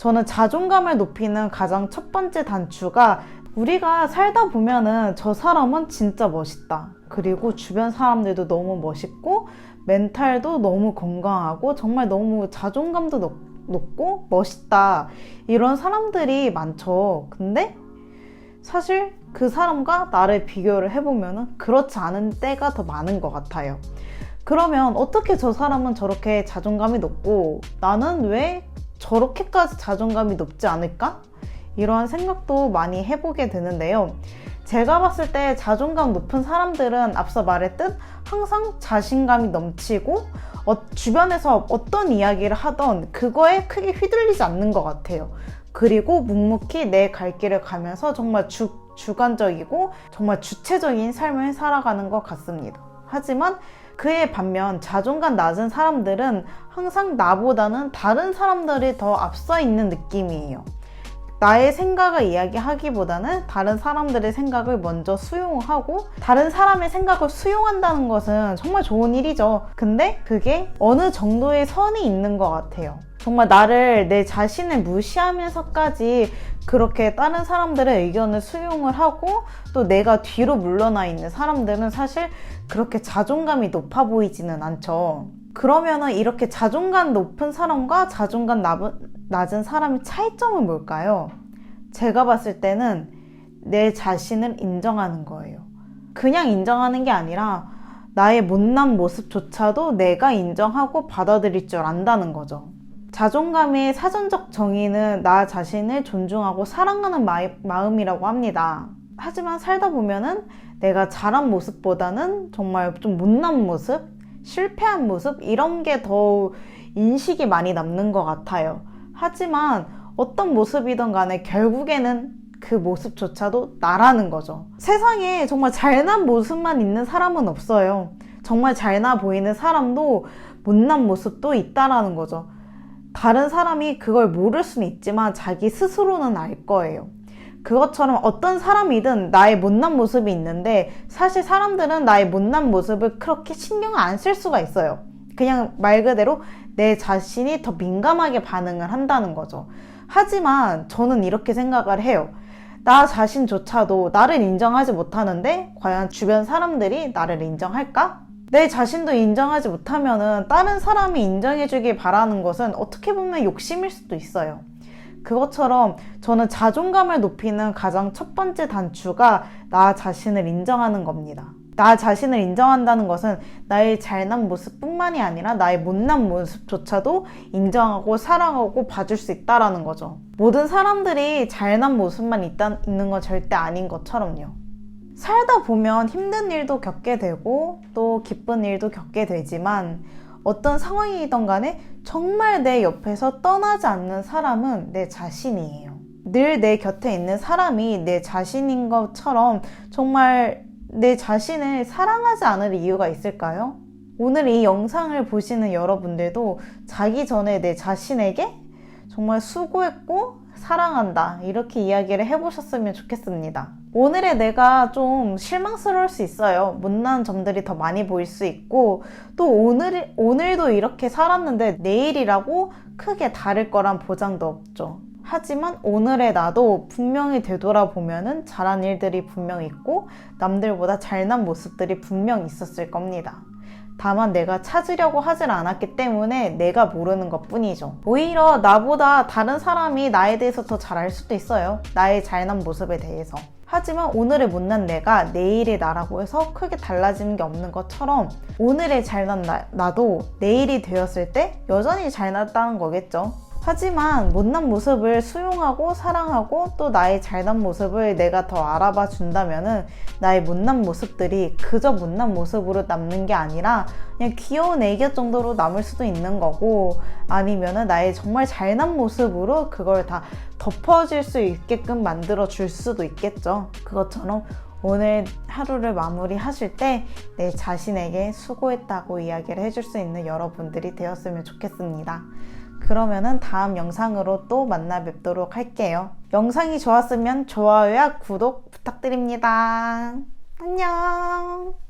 저는 자존감을 높이는 가장 첫 번째 단추가 우리가 살다 보면은 저 사람은 진짜 멋있다. 그리고 주변 사람들도 너무 멋있고 멘탈도 너무 건강하고 정말 너무 자존감도 높, 높고 멋있다. 이런 사람들이 많죠. 근데 사실 그 사람과 나를 비교를 해보면은 그렇지 않은 때가 더 많은 것 같아요. 그러면 어떻게 저 사람은 저렇게 자존감이 높고 나는 왜 저렇게까지 자존감이 높지 않을까? 이러한 생각도 많이 해보게 되는데요. 제가 봤을 때 자존감 높은 사람들은 앞서 말했듯 항상 자신감이 넘치고 어, 주변에서 어떤 이야기를 하던 그거에 크게 휘둘리지 않는 것 같아요. 그리고 묵묵히 내 갈 길을 가면서 정말 주, 주관적이고 정말 주체적인 삶을 살아가는 것 같습니다. 하지만 그에 반면 자존감 낮은 사람들은 항상 나보다는 다른 사람들이 더 앞서 있는 느낌이에요. 나의 생각을 이야기하기보다는 다른 사람들의 생각을 먼저 수용하고 다른 사람의 생각을 수용한다는 것은 정말 좋은 일이죠. 근데 그게 어느 정도의 선이 있는 것 같아요. 정말 나를 내 자신을 무시하면서까지 그렇게 다른 사람들의 의견을 수용을 하고 또 내가 뒤로 물러나 있는 사람들은 사실 그렇게 자존감이 높아 보이지는 않죠. 그러면은 이렇게 자존감 높은 사람과 자존감 낮은 사람의 차이점은 뭘까요? 제가 봤을 때는 내 자신을 인정하는 거예요. 그냥 인정하는 게 아니라 나의 못난 모습조차도 내가 인정하고 받아들일 줄 안다는 거죠. 자존감의 사전적 정의는 나 자신을 존중하고 사랑하는 마음이라고 합니다. 하지만 살다 보면은 내가 잘한 모습보다는 정말 좀 못난 모습, 실패한 모습, 이런 게 더 인식이 많이 남는 것 같아요. 하지만 어떤 모습이든 간에 결국에는 그 모습조차도 나라는 거죠. 세상에 정말 잘난 모습만 있는 사람은 없어요. 정말 잘나 보이는 사람도 못난 모습도 있다라는 거죠. 다른 사람이 그걸 모를 수는 있지만 자기 스스로는 알 거예요. 그것처럼 어떤 사람이든 나의 못난 모습이 있는데 사실 사람들은 나의 못난 모습을 그렇게 신경 안쓸 수가 있어요. 그냥 말 그대로 내 자신이 더 민감하게 반응을 한다는 거죠. 하지만 저는 이렇게 생각을 해요. 나 자신조차도 나를 인정하지 못하는데 과연 주변 사람들이 나를 인정할까? 내 자신도 인정하지 못하면은 다른 사람이 인정해주길 바라는 것은 어떻게 보면 욕심일 수도 있어요. 그것처럼 저는 자존감을 높이는 가장 첫 번째 단추가 나 자신을 인정하는 겁니다. 나 자신을 인정한다는 것은 나의 잘난 모습뿐만이 아니라 나의 못난 모습조차도 인정하고 사랑하고 봐줄 수 있다라는 거죠. 모든 사람들이 잘난 모습만 있다, 있는 건 절대 아닌 것처럼요. 살다 보면 힘든 일도 겪게 되고 또 기쁜 일도 겪게 되지만 어떤 상황이든 간에 정말 내 옆에서 떠나지 않는 사람은 내 자신이에요. 늘 내 곁에 있는 사람이 내 자신인 것처럼 정말 내 자신을 사랑하지 않을 이유가 있을까요? 오늘 이 영상을 보시는 여러분들도 자기 전에 내 자신에게 정말 수고했고 사랑한다 이렇게 이야기를 해보셨으면 좋겠습니다. 오늘의 내가 좀 실망스러울 수 있어요. 못난 점들이 더 많이 보일 수 있고 또 오늘 오늘도 이렇게 살았는데 내일이라고 크게 다를 거란 보장도 없죠. 하지만 오늘의 나도 분명히 되돌아보면은 잘한 일들이 분명 있고 남들보다 잘난 모습들이 분명 있었을 겁니다. 다만 내가 찾으려고 하질 않았기 때문에 내가 모르는 것 뿐이죠. 오히려 나보다 다른 사람이 나에 대해서 더 잘 알 수도 있어요. 나의 잘난 모습에 대해서. 하지만 오늘의 못난 내가 내일의 나라고 해서 크게 달라지는 게 없는 것처럼 오늘의 잘난 나, 나도 내일이 되었을 때 여전히 잘났다는 거겠죠. 하지만 못난 모습을 수용하고 사랑하고 또 나의 잘난 모습을 내가 더 알아봐 준다면은 나의 못난 모습들이 그저 못난 모습으로 남는 게 아니라 그냥 귀여운 애교 정도로 남을 수도 있는 거고 아니면은 나의 정말 잘난 모습으로 그걸 다 덮어질 수 있게끔 만들어 줄 수도 있겠죠. 그것처럼 오늘 하루를 마무리 하실 때 내 자신에게 수고했다고 이야기를 해줄 수 있는 여러분들이 되었으면 좋겠습니다. 그러면은 다음 영상으로 또 만나 뵙도록 할게요. 영상이 좋았으면 좋아요와 구독 부탁드립니다. 안녕!